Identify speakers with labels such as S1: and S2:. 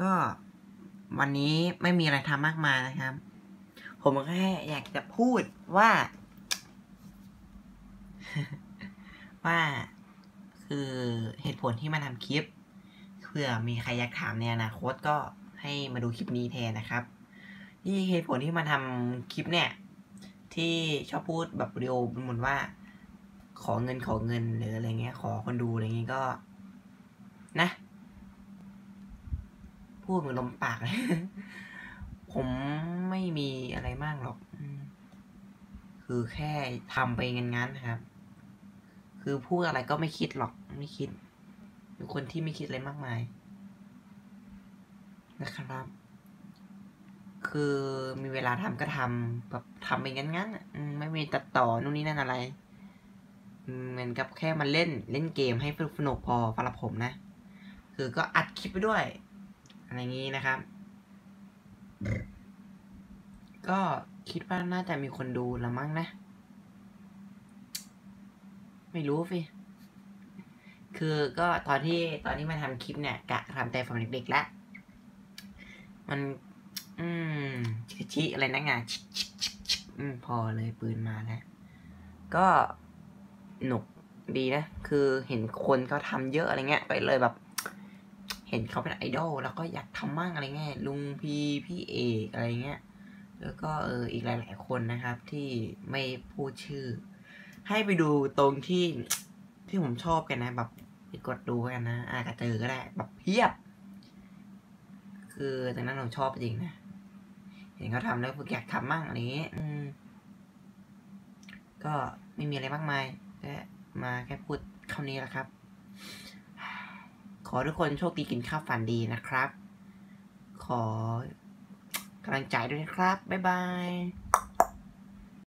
S1: ก็วันนี้ไม่มีอะไรทำมากมายนะครับ ผมแค่อยากจะพูดว่า ว่าคือเหตุผลที่มาทำคลิปเผื่อมีใครอยากถามในอนาคตก็ให้มาดูคลิปนี้แทนนะครับที่เหตุผลที่มาทำคลิปเนี่ย ที่ชอบพูดแบบวิดีโอเหมือนว่า ขอเงินขอเงินหรืออะไรเงี้ย ขอคนดูอะไรเงี้ยก็ นะ พูดเหมือนลมปากเลยผมไม่มีอะไรมากหรอก คือแค่ทำไปงั้นๆนะครับ คือพูดอะไรก็ไม่คิดหรอก ไม่คิดเป็นคนที่ไม่คิดอะไรมากมาย นะครับ คือมีเวลาทำก็ทำแบบทำไปงั้นๆอะไม่มีตัดต่อนู่นนี่นั่นอะไร เหมือนกับแค่มาเล่นเล่นเกมให้สนุกพอสำหรับผมนะ คือก็อัดคลิปไปด้วย อะไรอย่างนี้นะครับ ก็คิดว่าน่าจะมีคนดูละมั้งนะ ไม่รู้ฟิคือก็ตอนที่ตอนที่มาทำคลิปเนี่ยกะทำแต่ฝั่งเด็กๆแล้วมัน อืมชิชิอะไรนะงานชิชิชิชิอืมพอเลยปืนมาแล้ว ก็หนุกดีนะ คือเห็นคนเขาทำเยอะอะไรเงี้ย ไปเลยแบบ เห็นเขาเป็นไอดอลแล้วก็อยากทำมั่งอะไรเงี้ยลุงพีพี่เอกอะไรเงี้ยแล้วก็เอออีกหลาย ๆ คนนะครับที่ไม่พูดชื่อ ให้ไปดูตรงที่ที่ผมชอบกันนะ แบบไปกดดูกันนะอาจจะเจอก็ได้แบบเพียบ คือตรงนั้นผมชอบจริงนะเห็นเขาทำแล้วอยากทำมั่งอะไรเงี้ยก็ไม่มีอะไรมากมายแค่มาแค่พูดเท่านี้แหละครับ อทุกคนโชคดีกินข้าวฝันดีนะครับ ขอกำลังใจด้วยนะครับ บ๊ายบาย